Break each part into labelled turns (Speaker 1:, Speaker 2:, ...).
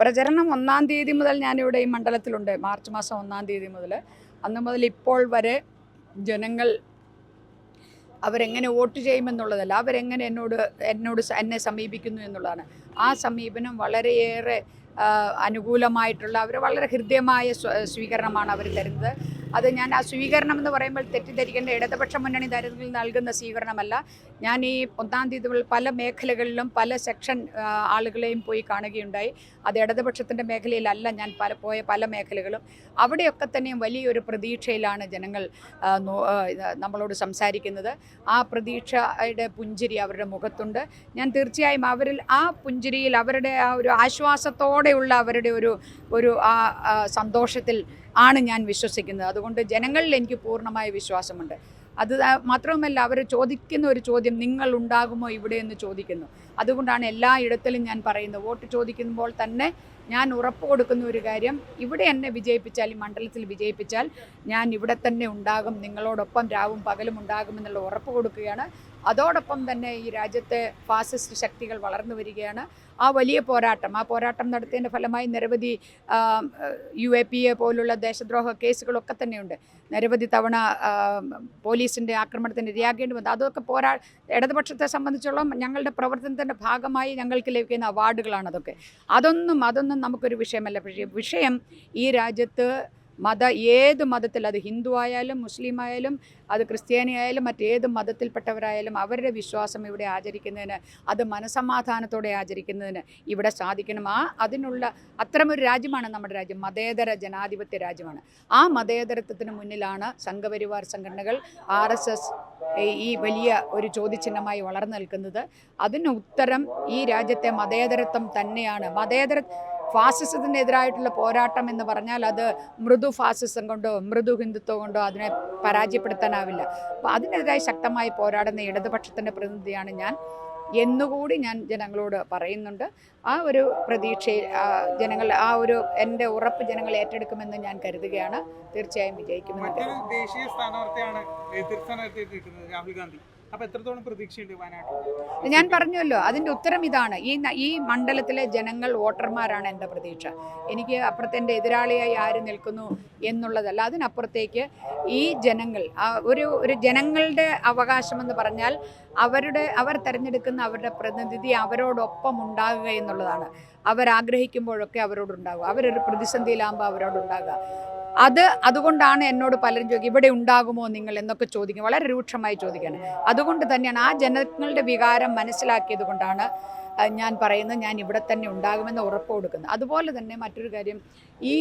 Speaker 1: പ്രചരണം ഒന്നാം തീയതി മുതൽ ഞാനിവിടെ ഈ മണ്ഡലത്തിലുണ്ട്. മാർച്ച് മാസം ഒന്നാം തീയതി മുതൽ. അന്ന് മുതൽ ഇപ്പോൾ വരെ ജനങ്ങൾ അവരെങ്ങനെ വോട്ട് ചെയ്യുമെന്നുള്ളതല്ല അവരെങ്ങനെ എന്നോട് എന്നോട് എന്നെ സമീപിക്കുന്നു എന്നുള്ളതാണ്. ആ സമീപനം വളരെയേറെ അനുകൂലമായിട്ടുള്ള അവർ വളരെ ഹൃദ്യമായ സ്വ- സ്വീകരണമാണ് അവർ തരുന്നത്. അത് ഞാൻ ആ സ്വീകരണം എന്ന് പറയുമ്പോൾ തെറ്റിദ്ധരിക്കേണ്ട ഇടതുപക്ഷ മുന്നണി തരത്തിൽ നൽകുന്ന സ്വീകരണമല്ല. ഞാൻ ഈ ഒന്നാം തീയതി പല മേഖലകളിലും പല സെക്ഷൻ ആളുകളെയും പോയി കാണുകയുണ്ടായി. അത് ഇടതുപക്ഷത്തിന്റെ മേഖലയിലല്ല ഞാൻ പല പോയ പല മേഖലകളും. അവിടെയൊക്കെ തന്നെയും വലിയൊരു പ്രതീക്ഷയിലാണ് ജനങ്ങൾ നമ്മളോട് സംസാരിക്കുന്നത്. ആ പ്രതീക്ഷയുടെ പുഞ്ചിരി അവരുടെ മുഖത്തുണ്ട്. ഞാൻ തീർച്ചയായും അവരിൽ ആ പുഞ്ചിരിയിൽ അവരുടെ ആ ഒരു ആശ്വാസത്തോടെയുള്ള അവരുടെ ഒരു ഒരു ആ സന്തോഷത്തിൽ ആണ് ഞാൻ വിശ്വസിക്കുന്നത്. അതുകൊണ്ട് ജനങ്ങളിൽ എനിക്ക് പൂർണമായ വിശ്വാസമുണ്ട്. അത് മാത്രവുമല്ല അവർ ചോദിക്കുന്ന ഒരു ചോദ്യം നിങ്ങൾ ഉണ്ടാകുമോ ഇവിടെ എന്ന് ചോദിക്കുന്നു. അതുകൊണ്ടാണ് എല്ലാ ഇടത്തിലും ഞാൻ പറയുന്നത്. വോട്ട് ചോദിക്കുമ്പോൾ തന്നെ ഞാൻ ഉറപ്പ് കൊടുക്കുന്ന ഒരു കാര്യം ഇവിടെ എന്നെ വിജയിപ്പിച്ചാൽ ഈ മണ്ഡലത്തിൽ വിജയിപ്പിച്ചാൽ ഞാൻ ഇവിടെ തന്നെ ഉണ്ടാകും. നിങ്ങളോടൊപ്പം രാവും പകലും ഉണ്ടാകുമെന്നുള്ള ഉറപ്പ് കൊടുക്കുകയാണ്. അതോടൊപ്പം തന്നെ ഈ രാജ്യത്തെ ഫാസിസ്റ്റ് ശക്തികൾ വളർന്നു വരികയാണ്. ആ വലിയ പോരാട്ടം ആ പോരാട്ടം നടത്തിയതിന്റെ ഫലമായി നിരവധി യു എ പി എ പോലുള്ള ദേശദ്രോഹ കേസുകളൊക്കെ തന്നെയുണ്ട്. നിരവധി തവണ പോലീസിന്റെ ആക്രമണത്തിന് ഇരയാകേണ്ടി വന്നു. അതൊക്കെ പോരാ ഇടതുപക്ഷത്തെ സംബന്ധിച്ചോളം ഞങ്ങളുടെ പ്രവർത്തനത്തിന്റെ ഭാഗമായി ഞങ്ങൾക്ക് ലഭിക്കുന്ന അവാർഡുകളാണ് അതൊക്കെ. അതൊന്നും അതൊന്നും നമുക്കൊരു വിഷയമല്ല. പക്ഷേ വിഷയം ഈ രാജ്യത്ത് മത ഏത് മതത്തിൽ അത് ഹിന്ദു ആയാലും മുസ്ലിം ആയാലും അത് ക്രിസ്ത്യാനി ആയാലും മറ്റേത് മതത്തിൽപ്പെട്ടവരായാലും അവരുടെ വിശ്വാസം ഇവിടെ ആചരിക്കുന്നതിന് അത് മനസമാധാനത്തോടെ ആചരിക്കുന്നതിന് ഇവിടെ സാധിക്കണം. ആ അതിനുള്ള അത്തരമൊരു രാജ്യമാണ് നമ്മുടെ രാജ്യം. മതേതര ജനാധിപത്യ രാജ്യമാണ്. ആ മതേതരത്വത്തിന് മുന്നിലാണ് സംഘപരിവാർ സംഘടനകൾ ആർ എസ് എസ് ഈ വലിയ ഒരു ചോദ്യചിഹ്നമായി വളർന്നു നിൽക്കുന്നത്. അതിന് ഉത്തരം ഈ രാജ്യത്തെ മതേതരത്വം തന്നെയാണ്. മതേതര ഫാസിസത്തിനെതിരായിട്ടുള്ള പോരാട്ടം എന്ന് പറഞ്ഞാൽ അത് മൃദു ഫാസിസം കൊണ്ടോ മൃദു ഹിന്ദുത്വം കൊണ്ടോ അതിനെ പരാജയപ്പെടുത്താനാവില്ല. അപ്പോൾ അതിനെതിരായി ശക്തമായി പോരാടുന്ന ഇടതുപക്ഷത്തിന്റെ പ്രതിനിധിയാണ് ഞാൻ. എന്നുകൂടി ഞാൻ ജനങ്ങളോട് പറയുന്നുണ്ട്. ആ ഒരു പ്രതീക്ഷയിൽ ജനങ്ങൾ ആ ഒരു എന്റെ ഉറപ്പ് ജനങ്ങൾ ഏറ്റെടുക്കുമെന്ന് ഞാൻ കരുതുകയാണ്. തീർച്ചയായും വിജയിക്കുമെന്ന്.
Speaker 2: ദേശീയ സ്ഥാനാർത്ഥിയാണ് നിൽക്കുന്നത് രാഹുൽ ഗാന്ധി. എത്രത്തോളം
Speaker 1: ഞാൻ പറഞ്ഞല്ലോ അതിന്റെ ഉത്തരം ഇതാണ്. ഈ ഈ മണ്ഡലത്തിലെ ജനങ്ങൾ വോട്ടർമാരാണ് എന്റെ പ്രതീക്ഷ. എനിക്ക് അപ്പുറത്തെ എതിരാളിയായി ആര് നിൽക്കുന്നു എന്നുള്ളതല്ല അതിനപ്പുറത്തേക്ക് ഈ ജനങ്ങൾ ഒരു ഒരു ജനങ്ങളുടെ അവകാശമെന്ന് പറഞ്ഞാൽ അവരുടെ അവർ തിരഞ്ഞെടുക്കുന്ന അവരുടെ പ്രതിനിധി അവരോടൊപ്പം ഉണ്ടാകുക എന്നുള്ളതാണ്. അവരാഗ്രഹിക്കുമ്പോഴൊക്കെ അവരോടുണ്ടാകുക. അവരൊരു പ്രതിസന്ധിയിലാകുമ്പോൾ അവരോടുണ്ടാകുക. അത് അതുകൊണ്ടാണ് എന്നോട് പലരും ചോദിക്കുക ഇവിടെ ഉണ്ടാകുമോ നിങ്ങൾ? എന്നൊക്കെ ചോദിക്കും. വളരെ രൂക്ഷമായി ചോദിക്കുകയാണ്. അതുകൊണ്ട് തന്നെയാണ് ആ ജനങ്ങളുടെ വികാരം മനസ്സിലാക്കിയത് കൊണ്ടാണ് ഞാൻ പറയുന്നത് ഞാൻ ഇവിടെ തന്നെ ഉണ്ടാകുമെന്ന് ഉറപ്പ് കൊടുക്കുന്നത്. അതുപോലെ തന്നെ മറ്റൊരു കാര്യം ഈ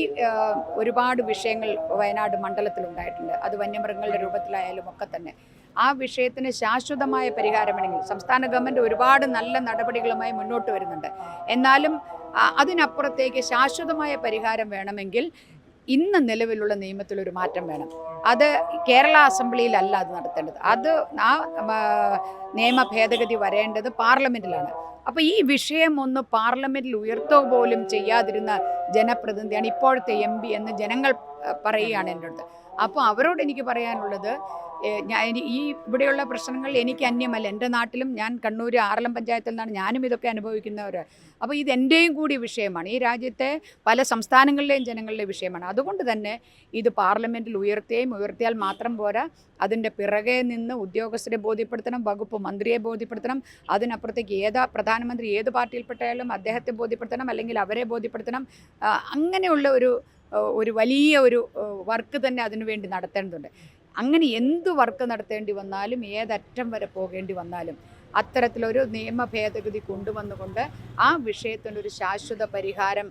Speaker 1: ഒരുപാട് വിഷയങ്ങൾ വയനാട് മണ്ഡലത്തിൽ ഉണ്ടായിട്ടുണ്ട്. അത് വന്യമൃഗങ്ങളുടെ രൂപത്തിലായാലും ഒക്കെ തന്നെ. ആ വിഷയത്തിന് ശാശ്വതമായ പരിഹാരമെങ്കിൽ സംസ്ഥാന ഗവൺമെന്റ് ഒരുപാട് നല്ല നടപടികളുമായി മുന്നോട്ട് വരുന്നുണ്ട്. എന്നാലും അതിനപ്പുറത്തേക്ക് ശാശ്വതമായ പരിഹാരം വേണമെങ്കിൽ ഇന്ന് നിലവിലുള്ള നിയമത്തിൽ ഒരു മാറ്റം വേണം. അത് കേരള അസംബ്ലിയിലല്ല അത് നടത്തേണ്ടത്. അത് ആ നിയമ ഭേദഗതി വരേണ്ടത് പാർലമെന്റിലാണ് അപ്പോൾ ഈ വിഷയം ഒന്ന് പാർലമെന്റിൽ ഉയർത്തുക പോലും ചെയ്യാതിരുന്ന ജനപ്രതിനിധിയാണ് ഇപ്പോഴത്തെ എം എന്ന് ജനങ്ങൾ പറയുകയാണ് എന്റെ അടുത്ത്. അപ്പോൾ അവരോട് എനിക്ക് പറയാനുള്ളത് ഞാൻ ഈ ഇവിടെയുള്ള പ്രശ്നങ്ങൾ എനിക്ക് അന്യമല്ല. എന്റെ നാട്ടിലും ഞാൻ കണ്ണൂർ ആറളം പഞ്ചായത്തിൽ നിന്നാണ് ഞാനും ഇതൊക്കെ അനുഭവിക്കുന്നവർ അപ്പോൾ ഇത് എന്റെയും കൂടി വിഷയമാണ്. ഈ രാജ്യത്തെ പല സംസ്ഥാനങ്ങളിലെയും ജനങ്ങളുടെ വിഷയമാണ്. അതുകൊണ്ട് തന്നെ ഇത് പാർലമെന്റിൽ ഉയർത്തുകയും ഉയർത്തിയാൽ മാത്രം പോരാ. അതിന്റെ പിറകെ നിന്ന് ഉദ്യോഗസ്ഥരെ ബോധ്യപ്പെടുത്തണം വകുപ്പ് മന്ത്രിയെ ബോധ്യപ്പെടുത്തണം. അതിനപ്പുറത്തേക്ക് ഏതാ പ്രധാനമന്ത്രി ഏത് പാർട്ടിയിൽപ്പെട്ടാലും അദ്ദേഹത്തെ ബോധ്യപ്പെടുത്തണം അല്ലെങ്കിൽ അവരെ ബോധ്യപ്പെടുത്തണം. അങ്ങനെയുള്ള ഒരു ഒരു വലിയ ഒരു വർക്ക് തന്നെ അതിനുവേണ്ടി നടത്തേണ്ടതുണ്ട്. അങ്ങനെ എന്ത് വർക്ക് നടത്തേണ്ടി വന്നാലും ഏതറ്റം വരെ പോകേണ്ടി വന്നാലും അത്തരത്തിലൊരു നിയമ ഭേദഗതി കൊണ്ടുവന്നുകൊണ്ട് ആ വിഷയത്തിനൊരു ശാശ്വത പരിഹാരം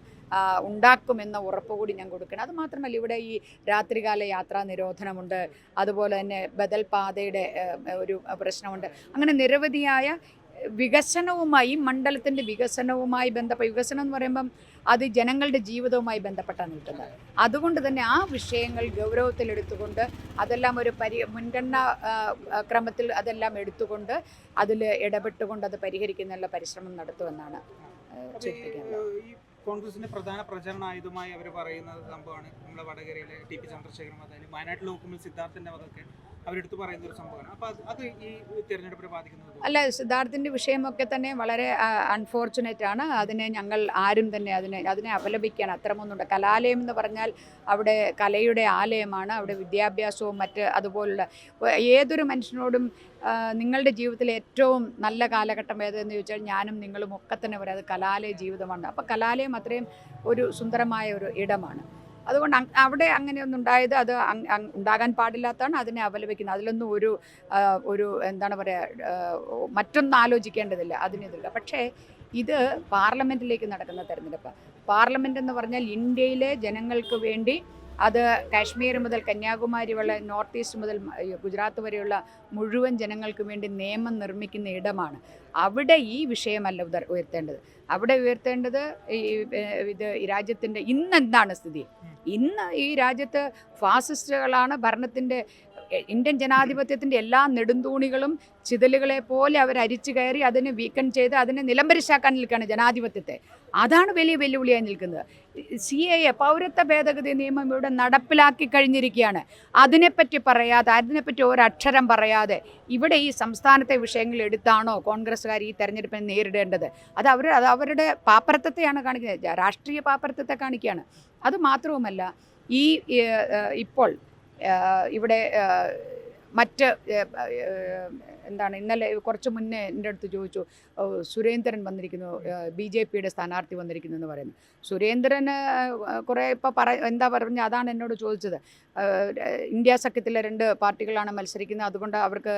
Speaker 1: ഉണ്ടാക്കുമെന്ന ഉറപ്പ് കൂടി ഞാൻ കൊടുക്കണം. അത് മാത്രമല്ല ഇവിടെ ഈ രാത്രികാല യാത്രാ നിരോധനമുണ്ട്. അതുപോലെ തന്നെ ബദൽ പാതയുടെ ഒരു പ്രശ്നമുണ്ട്. അങ്ങനെ നിരവധിയായ വികസനവുമായി മണ്ഡലത്തിന്റെ വികസനവുമായി ബന്ധപ്പെട്ട വികസനം എന്ന് പറയുമ്പം അത് ജനങ്ങളുടെ ജീവിതവുമായി ബന്ധപ്പെട്ടാണ് നിൽക്കുന്നത്. അതുകൊണ്ട് തന്നെ ആ വിഷയങ്ങൾ ഗൗരവത്തിലെടുത്തുകൊണ്ട് അതെല്ലാം ഒരു പരി മുൻഗണന ക്രമത്തിൽ അതെല്ലാം എടുത്തുകൊണ്ട് അതിൽ ഇടപെട്ടുകൊണ്ട് അത് പരിഹരിക്കുന്നതിനുള്ള പരിശ്രമം നടത്തുമെന്നാണ്
Speaker 2: കോൺഗ്രസിന്റെ പ്രധാന പ്രചരണ ആയുധമായി അവർ പറയുന്ന സംഭവമാണ്. നമ്മുടെ വടകരയിലെ ടി പി ചന്ദ്രശേഖരൻ അതായത് വയനാട്ടിൽ നോക്കുമ്പോൾ സിദ്ധാർത്ഥന്റെ വധമൊക്കെ ഒരു അപ്പോൾ അത് ഈ
Speaker 1: അല്ല സിദ്ധാർത്ഥിന്റെ വിഷയമൊക്കെ തന്നെ വളരെ അൺഫോർച്ചുനേറ്റ് ആണ്. അതിനെ ഞങ്ങൾ ആരും തന്നെ അതിനെ അതിനെ അപലപിക്കാൻ അത്തരമൊന്നുണ്ട്. കലാലയം എന്ന് പറഞ്ഞാൽ അവിടെ കലയുടെ ആലയമാണ്. അവിടെ വിദ്യാഭ്യാസവും മറ്റ് അതുപോലുള്ള ഏതൊരു മനുഷ്യനോടും നിങ്ങളുടെ ജീവിതത്തിലെ ഏറ്റവും നല്ല കാലഘട്ടം ഏതെന്ന് ചോദിച്ചാൽ ഞാനും നിങ്ങളും ഒക്കെ തന്നെ പറയാം. അത് കലാലയ ജീവിതമാണ്. അപ്പോൾ കലാലയം അത്രയും ഒരു സുന്ദരമായ ഒരു ഇടമാണ്. അതുകൊണ്ട് അവിടെ അങ്ങനെയൊന്നും ഉണ്ടായത് അത് ഉണ്ടാകാൻ പാടില്ലാത്തതാണ് അതിനെ അപലപിക്കുന്നത് അതിലൊന്നും ഒരു ഒരു എന്താണ് പറയുക മറ്റൊന്നും ആലോചിക്കേണ്ടതില്ല അതിനെതിരില്ല. പക്ഷേ ഇത് പാർലമെന്റിലേക്ക് നടക്കുന്ന തെരഞ്ഞെടുപ്പ്. പാർലമെന്റ് എന്ന് പറഞ്ഞാൽ ഇന്ത്യയിലെ ജനങ്ങൾക്ക് വേണ്ടി അത് കാശ്മീർ മുതൽ കന്യാകുമാരി വരെ നോർത്ത് ഈസ്റ്റ് മുതൽ ഗുജറാത്ത് വരെയുള്ള മുഴുവൻ ജനങ്ങൾക്ക് വേണ്ടി നിയമം നിർമ്മിക്കുന്ന ഇടമാണ്. അവിടെ ഈ വിഷയമല്ല ഉദർ- ഉയർത്തേണ്ടത്. അവിടെ ഉയർത്തേണ്ടത് ഇത് ഈ രാജ്യത്തിന്റെ ഇന്ന് എന്താണ് സ്ഥിതി ഇന്ന് ഈ രാജ്യത്ത് ഫാസിസ്റ്റുകളാണ് ഭരണത്തിന്റെ ഇന്ത്യൻ ജനാധിപത്യത്തിന്റെ എല്ലാ നെടുന്തൂണികളും ചിതലുകളെ പോലെ അവർ അരിച്ചു കയറി അതിനെ വീക്കൺ ചെയ്ത് അതിനെ നിലംപരിശാക്കാൻ നിൽക്കുകയാണ് ജനാധിപത്യത്തെ. അതാണ് വലിയ വെല്ലുവിളിയായി നിൽക്കുന്നത്. സി എ എ പൗരത്വ ഭേദഗതി നിയമം ഇവിടെ നടപ്പിലാക്കി കഴിഞ്ഞിരിക്കുകയാണ്. അതിനെപ്പറ്റി പറയാതെ അതിനെപ്പറ്റി ഒരക്ഷരം പറയാതെ ഇവിടെ ഈ സംസ്ഥാനത്തെ വിഷയങ്ങൾ എടുത്താണോ കോൺഗ്രസ്സുകാർ ഈ തെരഞ്ഞെടുപ്പിനെ നേരിടേണ്ടത്? അത് അവർ അത് അവരുടെ പാപ്പരത്വത്തെയാണ് കാണിക്കുന്നത്. രാഷ്ട്രീയ പാപ്പരത്വത്തെ കാണിക്കുകയാണ്. അത് മാത്രവുമല്ല ഈ ഇപ്പോൾ ഇവിടെ മറ്റ് എന്താണ് ഇന്നലെ കുറച്ച് മുന്നേ എന്റെ അടുത്ത് ചോദിച്ചു സുരേന്ദ്രൻ വന്നിരിക്കുന്നു ബി ജെ പിയുടെ സ്ഥാനാർത്ഥി വന്നിരിക്കുന്നു എന്ന് പറയുന്നു. സുരേന്ദ്രന് കുറേ ഇപ്പോൾ പറ എന്താ പറഞ്ഞ അതാണ് എന്നോട് ചോദിച്ചത്. ഇന്ത്യ സഖ്യത്തിലെ രണ്ട് പാർട്ടികളാണ് മത്സരിക്കുന്നത് അതുകൊണ്ട് അവർക്ക്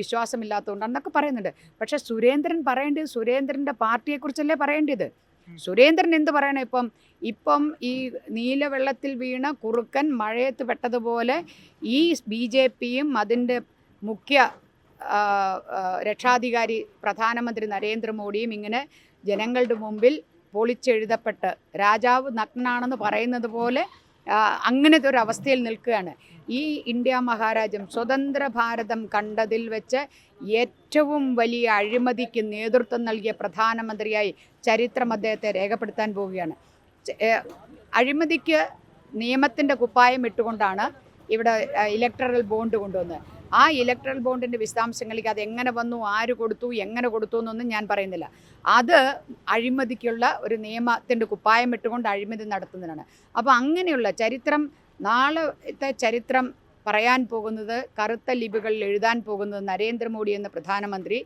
Speaker 1: വിശ്വാസമില്ലാത്തതുകൊണ്ട് വിശ്വാസമില്ലാത്തതുകൊണ്ടാണെന്നൊക്കെ പറയുന്നുണ്ട്. പക്ഷേ സുരേന്ദ്രൻ പറയേണ്ടത് സുരേന്ദ്രന്റെ പാർട്ടിയെക്കുറിച്ചല്ലേ പറയേണ്ടത്? സുരേന്ദ്രൻ എന്ത് പറയണം ഇപ്പം? ഇപ്പം ഈ നീലവെള്ളത്തിൽ വീണ കുറുക്കൻ മഴയത്ത് പെട്ടതുപോലെ ഈ ബി ജെ പിയും അതിന്റെ മുഖ്യ രക്ഷാധികാരി പ്രധാനമന്ത്രി നരേന്ദ്രമോദിയും ഇങ്ങനെ ജനങ്ങളുടെ മുമ്പിൽ പൊളിച്ചെഴുതപ്പെട്ട് രാജാവ് നഗ്നാണെന്ന് പറയുന്നത് പോലെ അങ്ങനത്തെ ഒരു അവസ്ഥയിൽ നിൽക്കുകയാണ്. ഈ ഇന്ത്യ മഹാരാജ്യം സ്വതന്ത്ര ഭാരതം കണ്ടതിൽ വെച്ച് ഏറ്റവും വലിയ അഴിമതിക്ക് നേതൃത്വം നൽകിയ പ്രധാനമന്ത്രിയായി ചരിത്രം അദ്ദേഹത്തെ രേഖപ്പെടുത്താൻ പോവുകയാണ്. അഴിമതിക്ക് നിയമത്തിന്റെ കുപ്പായം ഇട്ടുകൊണ്ടാണ് ഇവിടെ ഇലക്ട്രൽ ബോണ്ട് കൊണ്ടുവന്നത്. ആ ഇലക്ട്രൽ ബോണ്ടിന്റെ വിശദാംശങ്ങളിലേക്ക് അത് എങ്ങനെ വന്നു ആര് കൊടുത്തു എങ്ങനെ കൊടുത്തു എന്നൊന്നും ഞാൻ പറയുന്നില്ല. അത് അഴിമതിക്കുള്ള ഒരു നിയമത്തിന്റെ കുപ്പായം ഇട്ടുകൊണ്ട് അഴിമതി നടത്തുന്നതിനാണ്. അപ്പോൾ അങ്ങനെയുള്ള ചരിത്രം നാളത്തെ ചരിത്രം പറയാൻ പോകുന്നത് കറുത്ത ലിപികളിൽ എഴുതാൻ പോകുന്നത് നരേന്ദ്രമോദി എന്ന പ്രധാനമന്ത്രി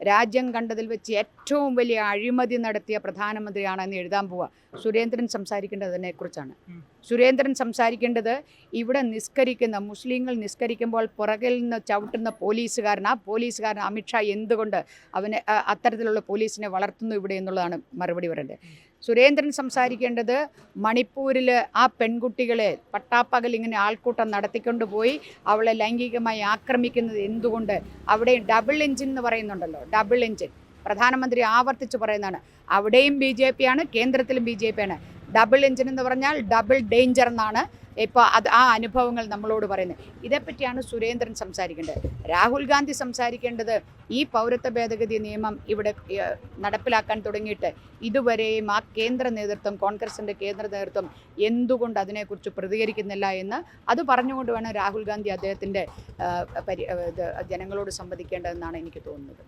Speaker 1: രാജ്യം കണ്ടതിൽ വെച്ച് ഏറ്റവും വലിയ അഴിമതി നടത്തിയ പ്രധാനമന്ത്രിയാണ് എന്ന് എഴുതാൻ പോവുക സുരേന്ദ്രൻ
Speaker 2: സംസാരിക്കേണ്ടതിനെക്കുറിച്ചാണ്
Speaker 1: സുരേന്ദ്രൻ സംസാരിക്കേണ്ടത് ഇവിടെ നിസ്കരിക്കുന്ന മുസ്ലിങ്ങൾ നിസ്കരിക്കുമ്പോൾ പുറകിൽ നിന്ന് ചവിട്ടുന്ന പോലീസുകാരൻ ആ പോലീസുകാരൻ അമിത്ഷാ എന്തുകൊണ്ട് അവനെ അത്തരത്തിലുള്ള പോലീസിനെ വളർത്തുന്നു ഇവിടെ എന്നുള്ളതാണ് മറുപടി പറയേണ്ടത്. സുരേന്ദ്രൻ സംസാരിക്കേണ്ടത് മണിപ്പൂരിൽ ആ പെൺകുട്ടികളെ പട്ടാപ്പകൽ ഇങ്ങനെ ആൾക്കൂട്ടം നടത്തിക്കൊണ്ട് പോയി അവളെ ലൈംഗികമായി ആക്രമിക്കുന്നത് എന്തുകൊണ്ട്? അവിടെ ഡബിൾ എഞ്ചിൻ എന്ന് പറയുന്നുണ്ടല്ലോ ഡബിൾ എഞ്ചിൻ പ്രധാനമന്ത്രി ആവർത്തിച്ച് പറയുന്നതാണ് അവിടെയും ബി ജെ പി ആണ് കേന്ദ്രത്തിലും ബി ജെ പി ആണ്. ഡബിൾ എഞ്ചിൻ എന്ന് പറഞ്ഞാൽ ഡബിൾ ഡേഞ്ചർ എന്നാണ്. ഇപ്പോൾ അത് ആ അനുഭവങ്ങൾ നമ്മളോട് പറയുന്നത് ഇതേപ്പറ്റിയാണ് സുരേന്ദ്രൻ സംസാരിക്കേണ്ടത്. രാഹുൽ ഗാന്ധി സംസാരിക്കേണ്ടത് ഈ പൗരത്വ ഭേദഗതി നിയമം ഇവിടെ നടപ്പിലാക്കാൻ തുടങ്ങിയിട്ട് ഇതുവരെയും ആ കേന്ദ്ര നേതൃത്വം കോൺഗ്രസിന്റെ കേന്ദ്ര നേതൃത്വം എന്തുകൊണ്ട് അതിനെക്കുറിച്ച് പ്രതികരിക്കുന്നില്ല എന്ന് അത് പറഞ്ഞുകൊണ്ട് വേണം രാഹുൽ ഗാന്ധി അദ്ദേഹത്തിന്റെ ജനങ്ങളോട് സംവദിക്കേണ്ടതെന്നാണ് എനിക്ക് തോന്നുന്നത്.